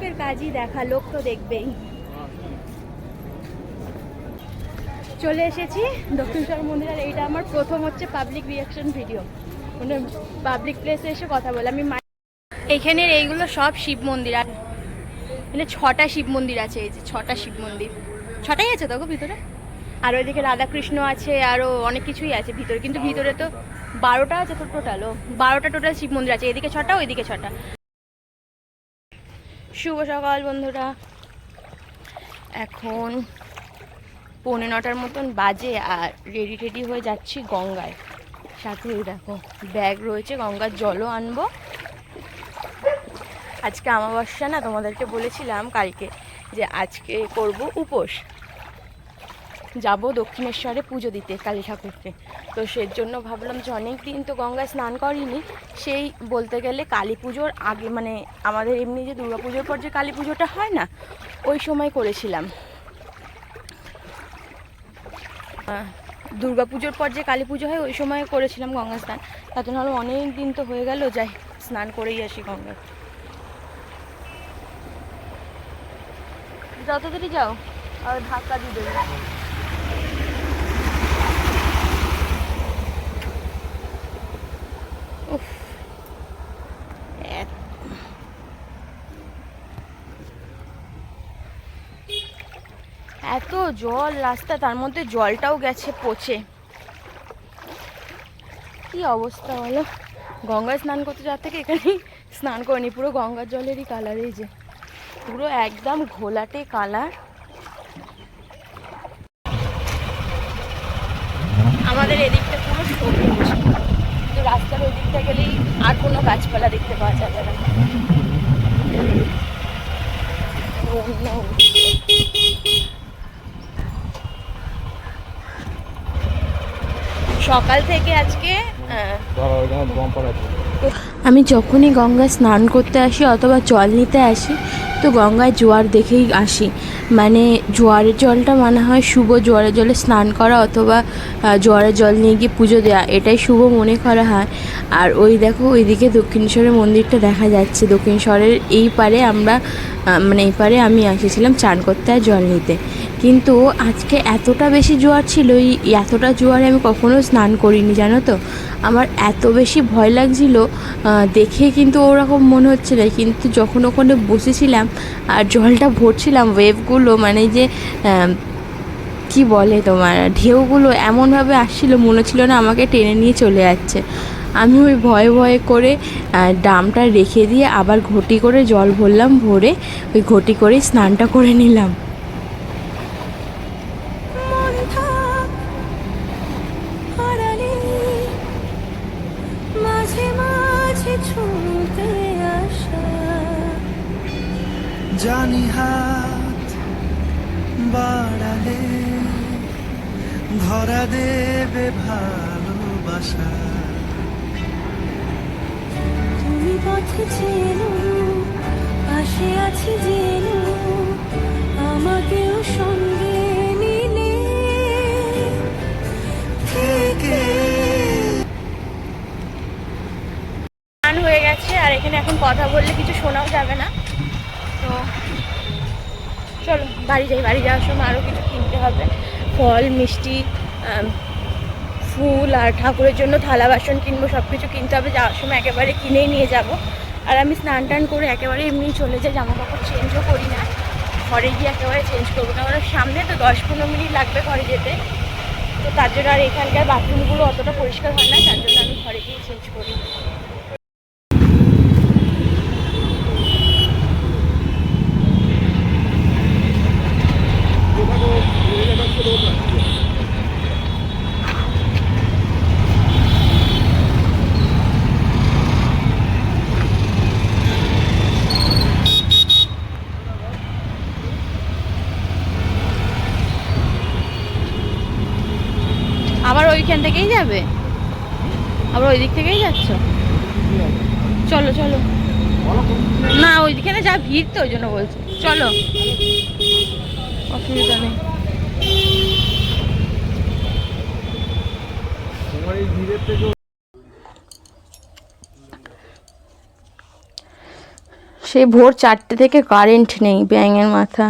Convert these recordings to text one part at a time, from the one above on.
লোকের কাজই দেখা, লোক তো দেখবেই। চলে এসেছি দক্ষিণেশ্বর মন্দির আর এইটা আমার প্রথম হচ্ছে পাবলিক রিয়াকশন ভিডিও মানে পাবলিক প্লেসে এসে কথা বলে। আমি এইখানের এইগুলো সব শিব মন্দির, আর মানে ছটা শিব মন্দির আছে, এই যে ছটা শিব মন্দির। ছটাই আছে তো গো ভিতরে? আর ওইদিকে রাধাকৃষ্ণ আছে আরও অনেক কিছুই আছে ভিতরে। কিন্তু ভিতরে তো বারোটা আছে তো টোটাল ও। বারোটা টোটাল শিব মন্দির আছে। এদিকে ছটা, ওইদিকে ছটা। শুভ সকাল, বন্ধুরা। এখন পৌনে নটার মতন বাজে আর রেডি টেডি হয়ে যাচ্ছি গঙ্গায়। সাথে দেখো ব্যাগ রয়েছে, গঙ্গার জলও আনব। আজকে আমাবস্যা না, তোমাদেরকে বলেছিলাম কালকে যে আজকে করব উপোস। যাব দক্ষিণেশ্বরে পুজো দিতে কালী ঠাকুরকে। তো সের জন্য ভাবলাম যে অনেক দিন তো গঙ্গায় স্নান করিনি, সেই বলতে গেলে কালী পুজোর আগে মানে আমাদের এমনি যে দুর্গা পুজোর পর যে কালী পুজোটা হয় না, ওই সময় করেছিলাম। দুর্গা পুজোর পর যে কালী পুজো হয়, ওই সময় করেছিলাম গঙ্গা স্নান। তাতে নাহলে অনেক দিন তো হয়ে গেল, যাই স্নান করেই আসি গঙ্গায়। যত দেরি যাও, আর ধাক্কা দিয়ে দেবে উফ, এত- এত জল, রাস্তা, তার মধ্যে জলটাও গেছে, পচে। কি অবস্থা বলো? গঙ্গায় স্নান করতে যাওয়ার থেকে এখানেই স্নান করে নি পুরো গঙ্গার জলেরই কালার এই যে। পুরো একদম ঘোলাটে কালার আমাদের এদিকটা পুরো সবুজ। কিন্তু রাস্তার ওই দিকটা গেলেই আর কোনো গাছপালা দেখতে পাওয়া যাবে না। অন্য সকাল থেকে আজকে আমি যখনই গঙ্গা স্নান করতে আসি অথবা জল নিতে আসি তো গঙ্গায় জোয়ার দেখেই আসি। মানে জোয়ারের জলটা মনে হয় শুভ জোয়ারের জলে স্নান করা অথবা জোয়ারের জল নিয়ে গিয়ে পুজো দেওয়া এটাই শুভ মনে করা হয়। আর ওই দেখো ওইদিকে দক্ষিণেশ্বরের মন্দিরটা দেখা যাচ্ছে। দক্ষিণেশ্বরের এই পারে আমরা মানে এই পারে আমি এসেছিলাম চান করতে আর জল নিতে। কিন্তু আজকে এতটা বেশি জোয়ার ছিল, এই এতটা জোয়ারে আমি কখনো স্নান করিনি, জানো তো? আমার এত বেশি ভয় লাগছিল দেখে কিন্তু ওরকম মনে হচ্ছে না। কিন্তু যখন ওখানে বসেছিলাম আর জলটা ভরছিলাম ওয়েভগুলো মানে যে কি বলে তোমার, ঢেউগুলো এমনভাবে আসছিল, মনে ছিল না আমাকে টেনে নিয়ে চলে যাচ্ছে। আমি ওই ভয়ে ভয়ে করে ডামটা রেখে দিয়ে আবার ঘটি করে জল ভরলাম, ভরে ওই ঘটি করে স্নানটা করে নিলাম। জানি হাত বাড়ালে ধরা দেবে ভালোবাসা। তুমি পথে চেনো পাশে আছি জেনো আমাকেও সঙ্গে নিলে। হয়ে গেছে আর এখানে এখন কথা বললে কিছু শোনাও যাবে না। চলো, বাড়ি যাই, বাড়ি যাওয়ার সময় আরও কিছু কিনতে হবে। ফল, মিষ্টি ফুল আর ঠাকুরের জন্য থালা, বাসন কিনবো সব কিছু কিনতে হবে। যাওয়ার সময় একেবারে কিনেই নিয়ে যাব। আর আমি স্নান টান করে একেবারে এমনি চলে যাই জামা কাপড় চেঞ্জও করি না। ঘরে গিয়ে একেবারে চেঞ্জ করব, কারণ সামনে তো দশ পনেরো মিনিট লাগবে ঘরে যেতে। তো তার জন্য আর এখানকার বাথরুমগুলো অতটা পরিষ্কার হয় না, তার জন্য আমি ঘরে গিয়ে চেঞ্জ করি। আবার ওইখান থেকেই যাবে? আবার ওই দিক থেকেই যাচ্ছ? চলো চলো। না ওইখানে যা ভিড় তো, ওই জন্য বলছি। চলো। অসুবিধা নেই। সেই ভোর চারটে থেকে কারেন্ট নেই ব্যাঙের মাথা।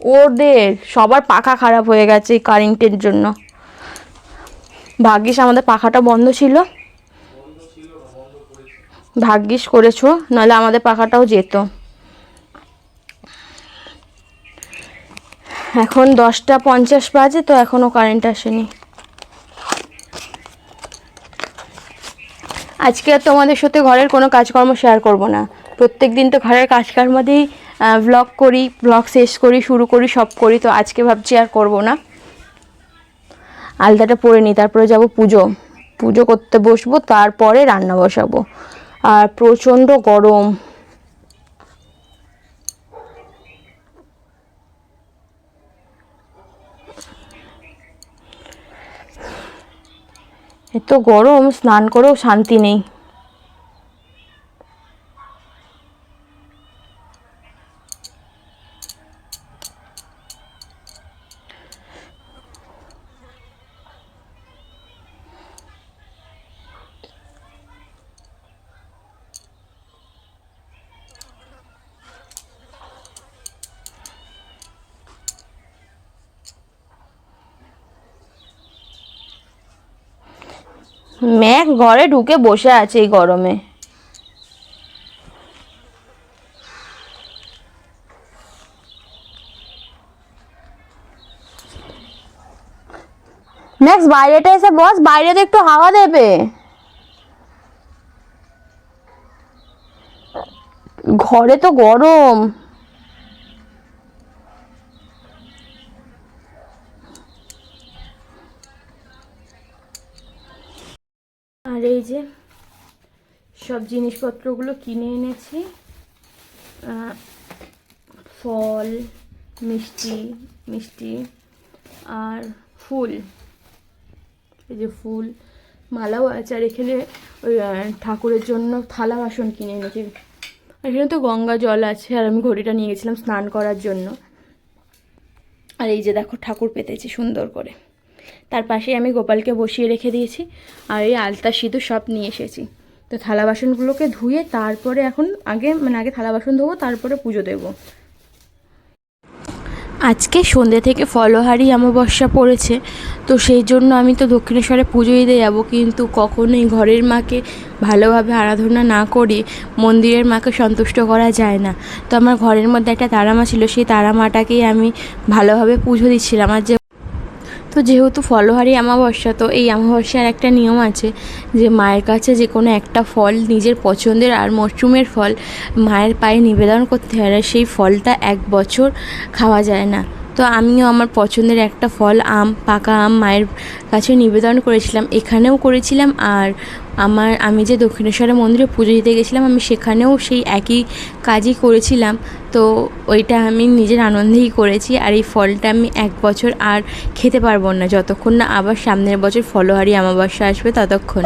ওদের সবার পাখা খারাপ হয়ে গেছে এই কারেন্টের জন্য। ভাগ্যিস আমাদের পাখাটা বন্ধ ছিল। ভাগ্যিস করেছ, নাহলে আমাদের পাখাটাও যেত। এখন দশটা পঞ্চাশ বাজে, তো এখনও কারেন্ট আসেনি। আজকে আর তোমাদের সাথে ঘরের কোনো কাজকর্ম শেয়ার করব না। প্রত্যেক দিন তো ঘরের কাজকর্ম দিয়েই ব্লগ করি ব্লগ শেষ করি, শুরু করি, সব করি, তো আজকে ভাবছি আর করব না। আলতাটা পরে নিই, তারপরে যাব পুজো। পুজো করতে বসবো, তারপরে রান্না বসাবো। আর প্রচণ্ড গরম। এত গরম, স্নান করেও শান্তি নেই। ম্যাক ঘরে ঢুকে বসে আছে এই গরমে। ম্যাক্স বাইরেটা এসে বস, বাইরে তো একটু হাওয়া দেবে। ঘরে তো গরম আর এই যে সব জিনিসপত্রগুলো কিনে এনেছি। ফল, মিষ্টি মিষ্টি আর ফুল। এই যে ফুল, মালাও আছে। আর এখানে ওই ঠাকুরের জন্য থালা বাসন কিনে এনেছি। এখানে তো গঙ্গা জল আছে। আর আমি ঘড়িটা নিয়ে গেছিলাম স্নান করার জন্য। আর এই যে দেখো, ঠাকুর পেতেছি সুন্দর করে। তার পাশে আমি গোপালকে বসিয়ে রেখে দিয়েছি। আর এই আলতা সিঁদুর সব নিয়ে এসেছি। তো থালা বাসনগুলোকে ধুয়ে তারপরে এখন আগে মানে আগে থালা বাসন ধোবো, তারপরে পুজো দেবো। আজকে সন্ধ্যে থেকে ফলহারি অমাবস্যা পড়েছে, তো সেই জন্য আমি তো দক্ষিণেশ্বরে পুজো দিতে যাব, কিন্তু কখনোই ঘরের মাকে ভালোভাবে আরাধনা না করে, মন্দিরের মাকে সন্তুষ্ট করা যায় না। তো আমার ঘরের মধ্যে একটা তারা মা ছিল, সেই তারা মাটাকেই আমি ভালোভাবে পুজো দিচ্ছিলাম। আর যে তো যেহেতু ফলহারি অমাবস্যা, তো এই অমাবস্যার একটা নিয়ম আছে যে মায়ের কাছে যে কোনো একটা ফল নিজের পছন্দের আর মরশুমের ফল মায়ের পায়ে নিবেদন করতে হয় আর সেই ফলটা এক বছর খাওয়া যায় না। তো আমিও আমার পছন্দের একটা ফল, আম, পাকা আম মায়ের কাছে নিবেদন করেছিলাম, এখানেও করেছিলাম আর আমার, আমি যে দক্ষিণেশ্বরের মন্দিরে পুজো দিতে গেছিলাম, আমি সেখানেও সেই একই কাজই করেছিলাম। তো ওইটা আমি নিজের আনন্দেই করেছি আর এই ফলটা আমি এক বছর আর খেতে পারব না। যতক্ষণ না আবার সামনের বছর ফলোহারি অমাবস্যা আসবে, ততক্ষণ।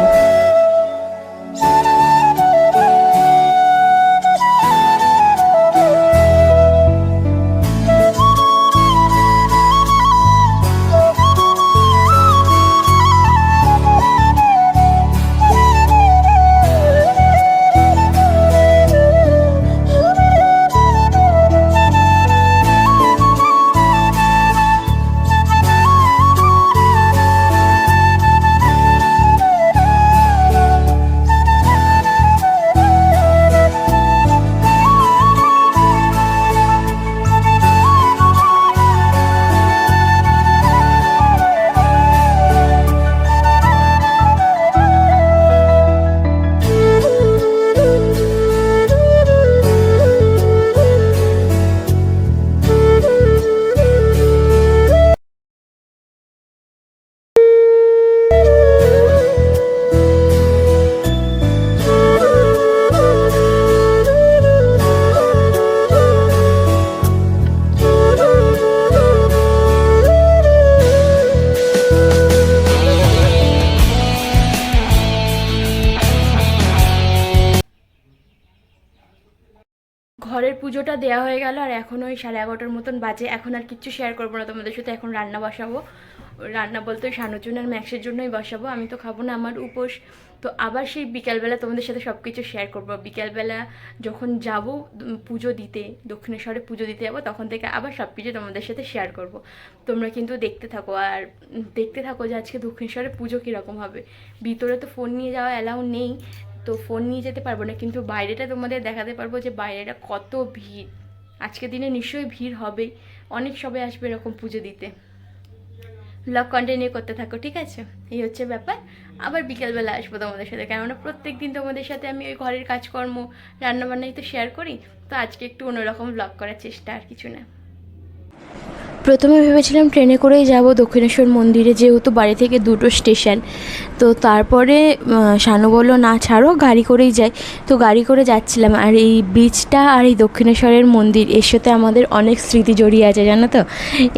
পুজোটা দেওয়া হয়ে গেল আর এখন ওই সাড়ে এগারোটার মতন বাজে। এখন আর কিচ্ছু শেয়ার করব না তোমাদের সাথে, এখন রান্না বসাবো। রান্না বলতে শানুচুন আর ম্যাক্সের জন্যই বসাবো, আমি তো খাব না আমার উপোস। তো আবার সেই বিকালবেলা তোমাদের সাথে সব কিছু শেয়ার করব। বিকালবেলা যখন যাব পুজো দিতে, দক্ষিণেশ্বরে পুজো দিতে যাব, তখন থেকে আবার সব কিছু তোমাদের সাথে শেয়ার করব। তোমরা কিন্তু দেখতে থাকো আর দেখতে থাকো যে আজকে দক্ষিণেশ্বরে পুজো কীরকম হবে। ভিতরে তো ফোন নিয়ে যাওয়া অ্যালাউ নেই। তো ফোন নিয়ে যেতে পারব না, কিন্তু বাইরেটা তোমাদের দেখাতে পারব যে বাইরেটা কত ভিড়। আজকের দিনে নিশ্চয়ই ভিড় হবেই। অনেক সবাই আসবে এরকম পুজো দিতে। ব্লগ কন্টিনিউ করতে থাকো, ঠিক আছে? এই হচ্ছে ব্যাপার। আবার বিকেলবেলা আসব তোমাদের সাথে, কেননা প্রত্যেক দিন তোমাদের সাথে আমি ওই ঘরের কাজকর্ম, রান্নাবান্নাই তো শেয়ার করি। তো আজকে একটু অন্যরকম ব্লগ করার চেষ্টা, আর কিছু না। প্রথমে ভেবেছিলাম ট্রেনে করেই যাব দক্ষিণেশ্বর মন্দিরে, যেহেতু বাড়ি থেকে দুটো স্টেশন। তো তারপরে শানু বলল, না, ছাড়ো, গাড়ি করেই যাই। তো গাড়ি করে যাচ্ছিলাম। আর এই ব্রিজটা আর এই দক্ষিণেশ্বরের মন্দির, এর সাথে আমাদের অনেক স্মৃতি জড়িয়ে আছে, জানো তো?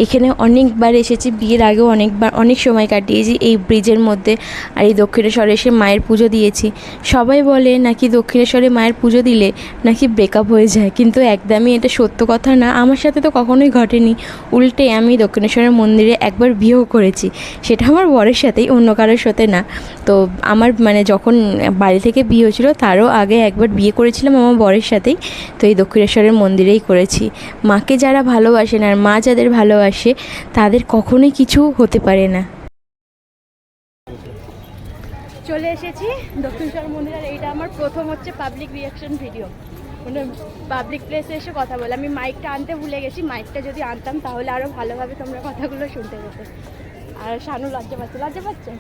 এখানে অনেকবার এসেছি, বিয়ের আগেও অনেকবার, অনেক সময় কাটিয়েছি এই ব্রিজের মধ্যে। আর এই দক্ষিণেশ্বরে এসে মায়ের পুজো দিয়েছি। সবাই বলে, নাকি দক্ষিণেশ্বরে মায়ের পুজো দিলে নাকি ব্রেকআপ হয়ে যায়? কিন্তু একদমই এটা সত্য কথা না। আমার সাথে তো কখনোই ঘটেনি। উল্টে আমি দক্ষিণেশ্বরের মন্দিরে একবার বিয়েও করেছি। সেটা আমার বরের সাথেই, অন্য কারোর সাথে না। তো আমার মানে যখন বাড়ি থেকে বিয়ে হয়েছিল, তারও আগে একবার বিয়ে করেছিলাম আমার বরের সাথেই। তো এই দক্ষিণেশ্বরের মন্দিরেই করেছি। মাকে যারা ভালোবাসেন আর মা যাদের ভালোবাসে, তাদের কখনোই কিছু হতে পারে না। চলে এসেছি দক্ষিণেশ্বর মন্দির। আর এইটা আমার প্রথম হচ্ছে পাবলিক রিয়াকশন ভিডিও মানে পাবলিক প্লেসে এসে কথা বলে। আমি মাইকটা আনতে ভুলে গেছি মাইকটা যদি আনতাম তাহলে আরও ভালোভাবে তোমরা কথাগুলো শুনতে পেতে। আর শানু লজ্জা পাচ্ছে লজ্জা পাচ্ছে?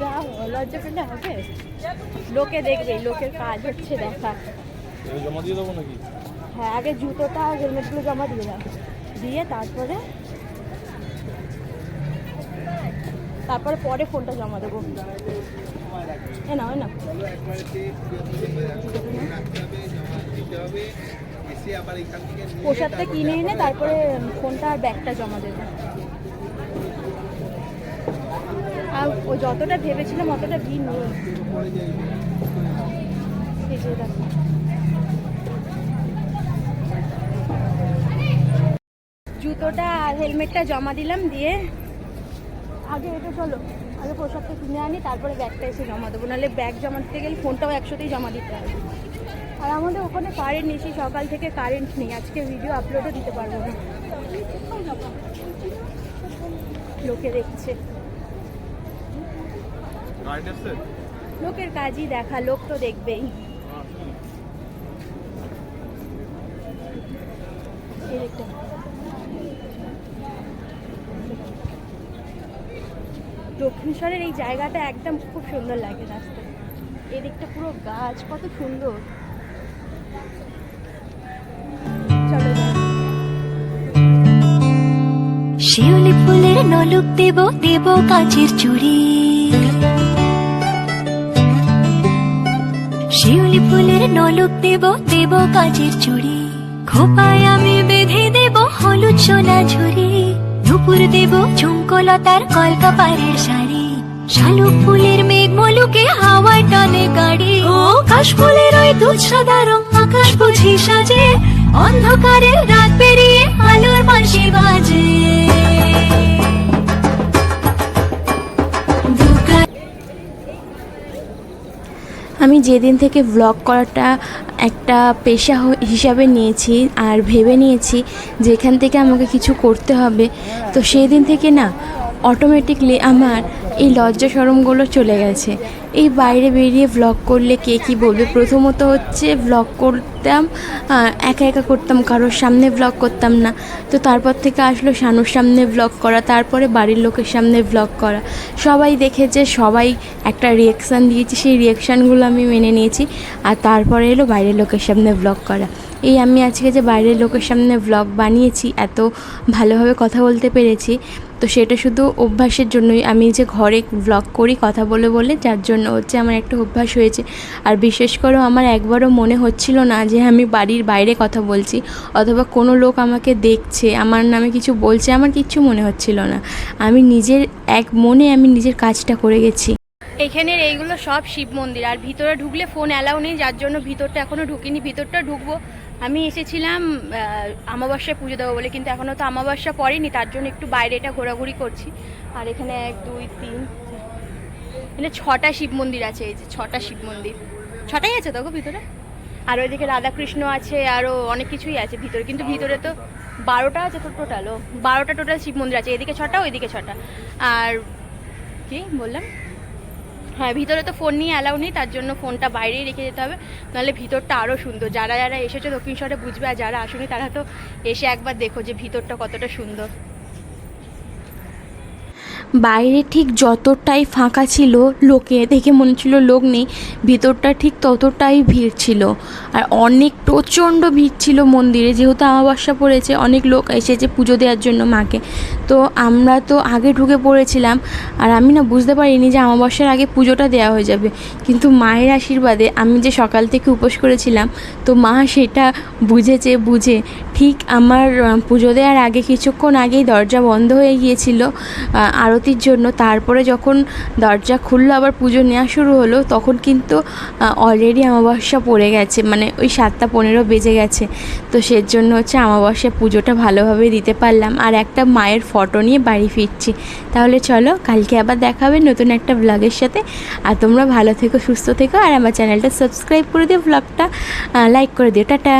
যা লজ্জা পেলে হবে। লোকে দেখবে লোকের কাজ হচ্ছে দেখা। জমা দিয়ে দেবো নাকি? হ্যাঁ আগে জুতোটা আর হেলমেটগুলো জমা দিয়ে দাও। দিয়ে তারপরে তারপরে পরে ফোনটা জমা দেবো। এ নাও প্রসাদটা কিনে এনে তারপরে ফোনটা আর ব্যাগটা জমা দেবো আর ও যতটা ভেবেছিলাম অতটা ভিড় নেই। জুতোটা আর হেলমেটটা জমা দিলাম দিয়ে আগে এটা চলো। আগে পোশাকটা কিনে আনি তারপরে ব্যাগটা এসে জমা দেবো। নাহলে ব্যাগ জমা দিতে গেলে ফোনটাও একসাথেই জমা দিতে হবে আর আমাদের ওখানে কারেন্ট নেই সেই সকাল থেকে কারেন্ট নেই। আজকে ভিডিও আপলোডও দিতে পারব না। লোকে দেখছে। লোকের কাজই দেখা লোক তো দেখবেই। এই দক্ষিণেশ্বরের এই জায়গাটা একদম খুব সুন্দর লাগে রাস্তায় এদিকটা পুরো গাছ, কত সুন্দর। শিউলি ফুলের নলুক দেব দেব কাচের চুড়ি। শিউলি ফুলের নলুক দেব দেব কাচের চুড়ি। খোপায় আমি বেঁধে দেব হলুদ সোনা ঝুরি দুপুর দেব ঝুমকলতার কলকা পাড়ের শাড়ি শালুক ফুলের মেঘ মলুকে হাওয়া টানে গাড়ি। ও কাশ ফুলের ওই দুধ সাদা রং আকাশ বুঝি সাজে। অন্ধকারের রাত পেরিয়ে আলোর মাসে বাজে। আমি যেদিন থেকে ভ্লগ করাটা একটা পেশা হিসাবে নিয়েছি আর ভেবে নিয়েছি যেখান থেকে আমাকে কিছু করতে হবে, তো সেই দিন থেকে না অটোমেটিকলি আমার এই লজ্জা সরমগুলো চলে গেছে। এই বাইরে বেরিয়ে ভ্লগ করলে কে কী বলবে? প্রথমত হচ্ছে ভ্লগ করতাম একা একা করতাম, কারোর সামনে ভ্লগ করতাম না। তো তারপর থেকে আসলো শানুর সামনে ভ্লগ করা, তারপরে বাড়ির লোকের সামনে ভ্লগ করা। সবাই দেখেছে সবাই একটা রিয়াকশান দিয়েছে, সেই রিয়াকশানগুলো আমি মেনে নিয়েছি, আর তারপরে এলো বাইরের লোকের সামনে ভ্লগ করা। এই আমি আজকে যে বাইরের লোকের সামনে ভ্লগ বানিয়েছি, এত ভালোভাবে কথা বলতে পেরেছি তো সেটা শুধু অভ্যাসের জন্যই। আমি যে ঘরে ব্লগ করি কথা বলে বলে, যার জন্য হচ্ছে আমার একটা অভ্যাস হয়েছে। আর বিশেষ করে আমার একবারও মনে হচ্ছিল না যে আমি বাড়ির বাইরে কথা বলছি, অথবা কোনো লোক আমাকে দেখছে, আমার নামে কিছু বলছে, আমার কিচ্ছু মনে হচ্ছিল না। আমি নিজের, এক মনে আমি নিজের কাজটা করে গেছি। এখানের এইগুলো সব শিব মন্দির। আর ভিতরে ঢুকলে ফোন অ্যালাউ নেই যার জন্য ভিতরটা এখনও ঢুকিনি। ভিতরটা ঢুকবো। আমি এসেছিলাম আহ, আমাবস্যায় পুজো দেবো বলে কিন্তু এখনও তো আমাবস্যা পড়েনি তার জন্য একটু বাইরে এটা ঘোরাঘুরি করছি। আর এখানে এক দুই তিন এখানে ছটা শিব মন্দির আছে এই যে ছটা শিব মন্দির। ছটাই আছে তো গো ভিতরে? আর ওইদিকে রাধাকৃষ্ণ আছে আরও অনেক কিছুই আছে ভিতরে কিন্তু ভিতরে তো বারোটা আছে তো টোটাল ও। বারোটা টোটাল শিব মন্দির আছে এদিকে ছটা ওইদিকে ছটা। আর কি বললাম? হ্যাঁ ভিতরে তো ফোন নিয়ে অ্যালাউ নেই, তার জন্য ফোনটা বাইরেই রেখে যেতে হবে। নাহলে ভিতরটা আরও সুন্দর। যারা যারা এসেছে দক্ষিণ শহরে বুঝবে, আর যারা আসুনি, তারা তো এসে একবার দেখো যে ভিতরটা কতটা সুন্দর। বাইরে ঠিক যতটাই ফাঁকা ছিল, লোকে দেখে মনে হচ্ছিল লোক নেই, ভিতরটা ঠিক ততটাই ভিড় ছিল। আর অনেক প্রচণ্ড ভিড় ছিল মন্দিরে, যেহেতু আমাবস্যা পড়েছে, অনেক লোক এসেছে পুজো দেওয়ার জন্য মাকে। তো আমরা তো আগে ঢুকে পড়েছিলাম, আর আমি না বুঝতে পারিনি যে আমাবস্যার আগে পুজোটা দেওয়া হয়ে যাবে। কিন্তু মায়ের আশীর্বাদে আমি যে সকাল থেকে উপোস করেছিলাম, তো মা সেটা বুঝেছে, বুঝে ঠিক আমার পুজো দেওয়ার আগে কিছুক্ষণ আগেই দরজা বন্ধ হয়ে গিয়েছিল আরতির জন্য। তারপরে যখন দরজা খুললো, আবার পুজো নেওয়া শুরু হলো, তখন কিন্তু অলরেডি আমাবস্যা পড়ে গেছে। মানে ওই সাতটা পনেরো বেজে গেছে। তো সের জন্য হচ্ছে আমাবস্যা পুজোটা ভালোভাবে দিতে পারলাম। আর একটা মায়ের ফটো নিয়ে বাড়ি ফিরছি। তাহলে চলো, কালকে আবার দেখাবে নতুন একটা ব্লগের সাথে। আর তোমরা ভালো থেকো, সুস্থ থেকো। আর আমার চ্যানেলটা সাবস্ক্রাইব করে দিও ব্লগটা লাইক করে দিও। টাটা।